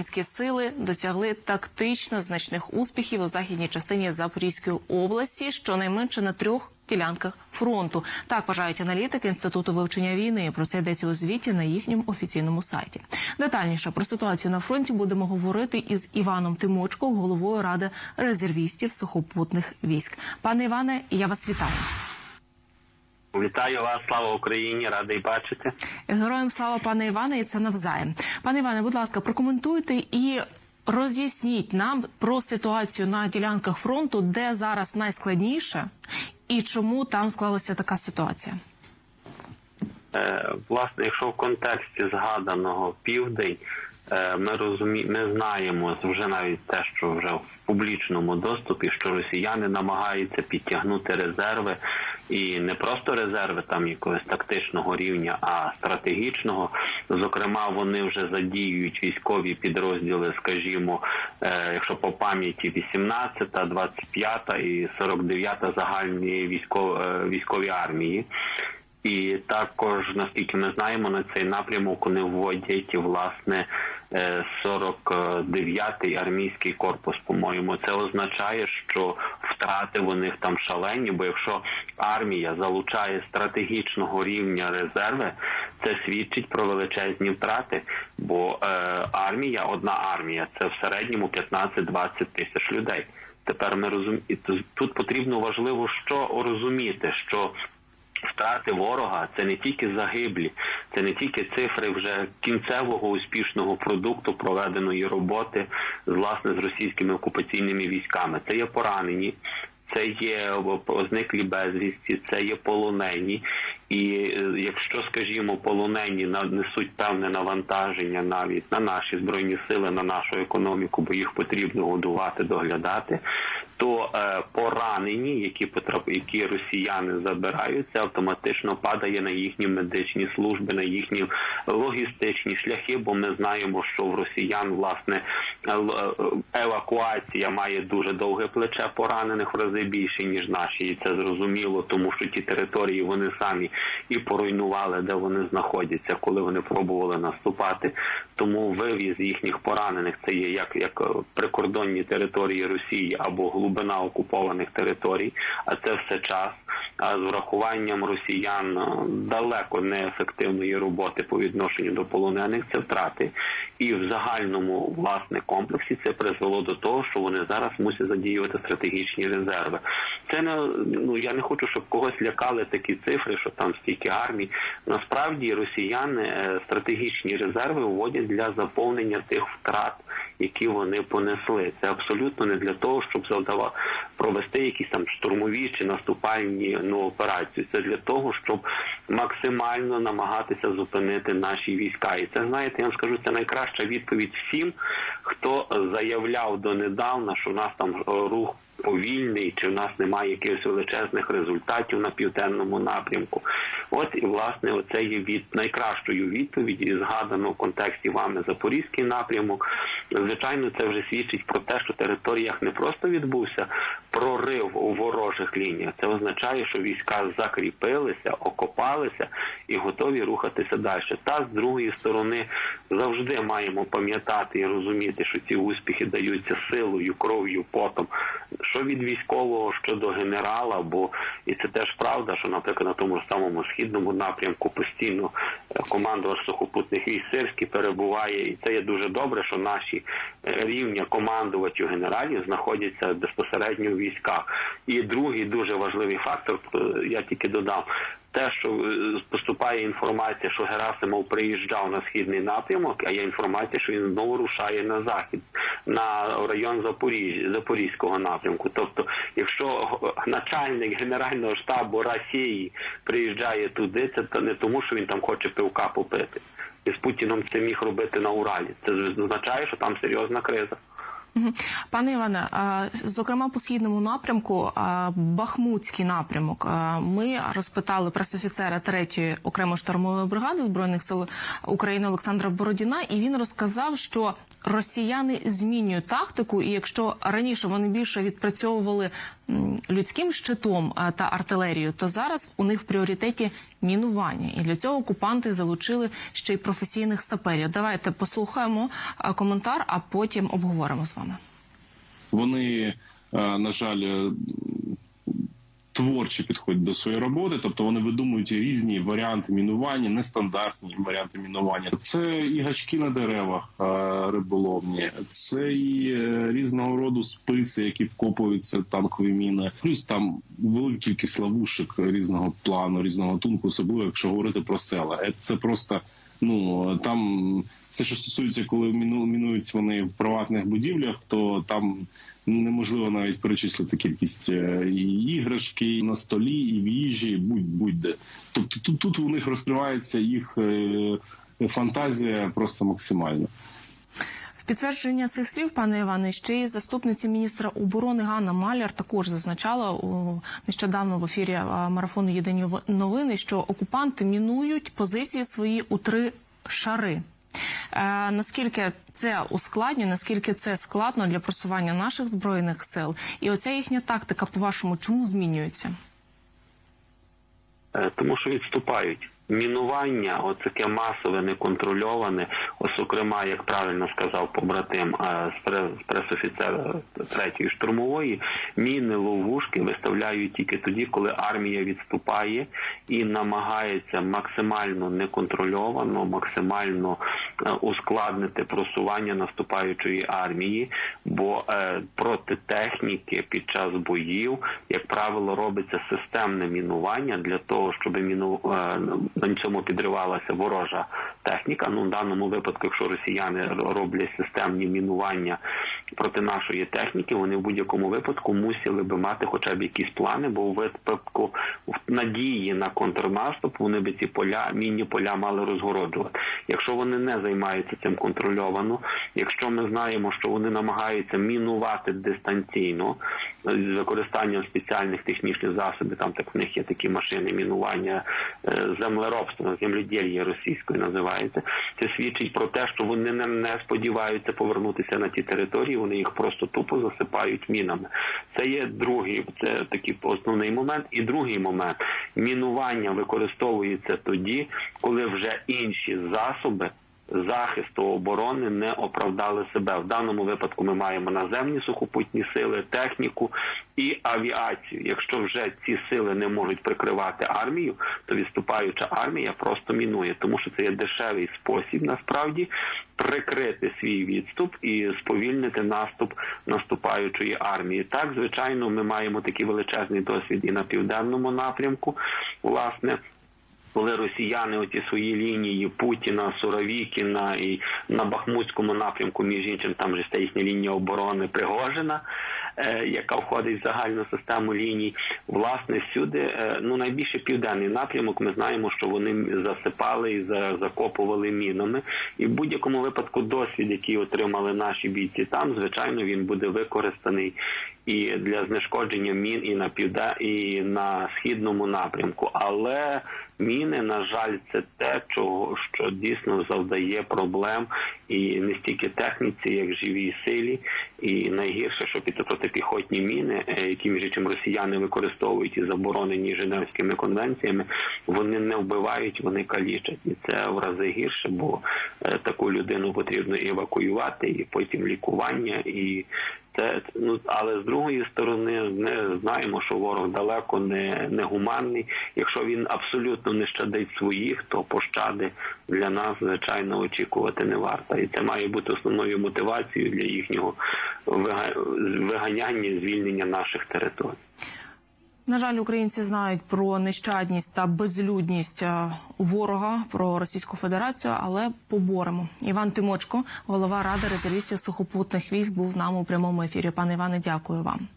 Українські сили досягли тактично значних успіхів у західній частині Запорізької області, щонайменше на трьох ділянках фронту. Так вважають аналітики інституту вивчення війни. Про це йдеться у звіті на їхньому офіційному сайті. Детальніше про ситуацію на фронті будемо говорити із Іваном Тимочко, головою ради резервістів сухопутних військ. Пане Іване, я вас вітаю. Вітаю вас, слава Україні, радий бачити. Героям слава пане Іване, і це навзаєм. Пане Іване, будь ласка, прокоментуйте і роз'ясніть нам про ситуацію на ділянках фронту, де зараз найскладніше, і чому там склалася така ситуація. Е, власне, якщо в контексті згаданого південь, ми розумі... ми знаємо вже навіть те, що вже в публічному доступі, що росіяни намагаються підтягнути резерви, і не просто резерви там якогось тактичного рівня, а стратегічного. Зокрема, вони вже задіюють військові підрозділи, скажімо, е, якщо по пам'яті 18, 25 і 49 загальні військові, військові армії. І також, наскільки ми знаємо, на цей напрямок вони вводять власне е, 49-й армійський корпус. По-моєму, це означає, що втрати в них там шалені. Бо якщо армія залучає стратегічного рівня резерви, це свідчить про величезні втрати. Бо е, армія, одна армія, це в середньому 15-20 тисяч людей. Тепер ми розуміємо, тут потрібно важливо що розуміти, що Втрати ворога це не тільки загиблі, це не тільки цифри вже кінцевого успішного продукту проведеної роботи з власне з російськими окупаційними військами. Це є поранені, це є зниклі безвісті, це є полонені. І якщо, скажімо, полонені несуть певне навантаження навіть на наші збройні сили, на нашу економіку, бо їх потрібно годувати, доглядати, то е, поранені, які потрап... які росіяни забирають, це автоматично падає на їхні медичні служби, на їхні логістичні шляхи. Бо ми знаємо, що в росіян власне евакуація має дуже довге плече поранених в рази більше ніж наші, і це зрозуміло, тому що ті території вони самі і поруйнували, де вони знаходяться, коли вони пробували наступати. Тому вивіз їхніх поранених це є як як прикордонні території Росії або глибина окупованих територій, а це все час. З врахуванням росіян далеко неефективної роботи по відношенню до полонених це втрати, і в загальному власне комплексі це призвело до того, що вони зараз мусять задіювати стратегічні резерви. Це не ну я не хочу, щоб когось лякали такі цифри, що там стільки армій. Насправді росіяни стратегічні резерви вводять для заповнення тих втрат, які вони понесли. Це абсолютно не для того, щоб завдавати провести якісь там штурмові чи наступальні ну, операції. Це для того, щоб максимально намагатися зупинити наші війська. І це знаєте, я вам скажу, це найкраща відповідь всім, хто заявляв донедавна, що в нас там рух. Повільний, чи в нас немає якихось величезних результатів на південному напрямку. От і власне оце є від найкращою відповіді, згадано в контексті вами Запорізький напрямок. Звичайно, це вже свідчить про те, що в територіях не просто відбувся прорив у ворожих лініях. Це означає, що війська закріпилися, окопалися і готові рухатися далі. Та з другої сторони завжди маємо пам'ятати і розуміти, що ці успіхи даються силою, кров'ю, потом. Що від військового, що до генерала, бо і це теж правда, що, наприклад, на тому самому східному напрямку постійно командувач сухопутних військ Сирський перебуває, і це є дуже добре, що наші рівня командувачів генералів знаходяться безпосередньо в військах. І другий дуже важливий фактор, я тільки додам. Те, що поступає інформація, що Герасимов приїжджав на східний напрямок, а є інформація, що він знову рушає на захід, на район Запоріж... Запорізького напрямку. Тобто, якщо начальник Генерального штабу Росії приїжджає туди, це не тому, що він там хоче пивка попити. І з Путіном це міг робити на Уралі. Це означає, що там серйозна криза. Пане Іване, зокрема по східному напрямку, Бахмутський напрямок. Ми розпитали пресофіцера 3-ї окремої штурмової бригади збройних сил України Олександра Бородіна, і він розказав, що росіяни змінюють тактику, і якщо раніше вони більше відпрацьовували людським щитом та артилерією, то зараз у них в пріоритеті мінування. І для цього окупанти залучили ще й професійних саперів. Давайте послухаємо е, коментар, а потім обговоримо з вами. Вони, е, на жаль, творчо підходять до своєї роботи, тобто вони видумують різні варіанти мінування, нестандартні варіанти мінування. Це і гачки на деревах е, риболовні, це і е, різного роду списи, які вкопуються танкові міни, плюс там велика кількість ловушок різного плану, різного тунку, особливо якщо говорити про села. Е, Це просто ну там все, що стосується, коли міну- мінують вони в приватних будівлях, то там неможливо навіть перечислити кількість е, і іграшки на столі, і в їжі, будь будь-де. Тобто тут, тут у них розкривається їх е, фантазія просто максимально. Підтвердження цих слів, пане Іване, ще й заступниця міністра оборони Ганна Маляр також зазначала у нещодавно в ефірі марафону Єдині новини, що окупанти мінують позиції свої у три шари. Е, наскільки це ускладнює, наскільки це складно для просування наших збройних сил, і оця їхня тактика, по вашому, чому змінюється? Е, тому що відступають. Мінування, оцяке масове, неконтрольоване, зокрема, як правильно сказав побратим е, з пресофіцера третьої штурмової, міни ловушки виставляють тільки тоді, коли армія відступає і намагається максимально неконтрольовано, максимально е, ускладнити просування наступаючої армії, бо е, проти техніки під час боїв, як правило, робиться системне мінування для того, щоб міну е, на цьому підривалася ворожа техніка. Ну в даному випадку, якщо росіяни роблять системні мінування проти нашої техніки, вони в будь-якому випадку мусили би мати хоча б якісь плани, бо у випадку в надії на контрнаступ вони би ці поля, мінні поля мали розгороджувати. Якщо вони не займаються цим контрольовано, якщо ми знаємо, що вони намагаються мінувати дистанційно з використанням спеціальних технічних засобів, там так в них є такі машини мінування е, землеробства, земледілля російською називається. Це свідчить про те, що вони не, не сподіваються повернутися на ті території, вони їх просто тупо засипають мінами. Це є другий, це такий основний момент. І другий момент мінування використовується тоді, коли вже інші засоби захисту оборони не оправдали себе. В даному випадку ми маємо наземні сухопутні сили, техніку і авіацію. Якщо вже ці сили не можуть прикривати армію, то відступаюча армія просто мінує, тому що це є дешевий спосіб насправді прикрити свій відступ і сповільнити наступ наступаючої армії. Так, звичайно, ми маємо такий величезний досвід і на південному напрямку, власне коли росіяни оті свої лінії Путіна, Суровікіна і на Бахмутському напрямку, між іншим, там же стає їхня лінія оборони Пригожина, е, яка входить в загальну систему ліній. Власне, всюди, е, ну найбільше південний напрямок, ми знаємо, що вони засипали і закопували мінами. І в будь-якому випадку досвід, який отримали наші бійці там, звичайно, він буде використаний і для знешкодження мін і на півде, і на східному напрямку. Але міни, на жаль, це те, чого що дійсно завдає проблем і не стільки техніці, як живій силі. І найгірше, що під протипіхотні міни, е, які між іншим росіяни використовують і заборонені Женевськими конвенціями, вони не вбивають, вони калічать. І це в рази гірше, бо е, таку людину потрібно евакуювати, і потім лікування, і це ну але з другої сторони ми знаємо, що ворог далеко не, не гуманний. Якщо він абсолютно не щадить своїх, то пощади для нас звичайно очікувати не варто. І це має бути основною мотивацією для їхнього вига- виганяння, звільнення наших територій. На жаль, українці знають про нещадність та безлюдність е, ворога про Російську Федерацію, але поборемо. Іван Тимочко, голова ради резервістів сухопутних військ, був з нами у прямому ефірі. Пане Іване, дякую вам.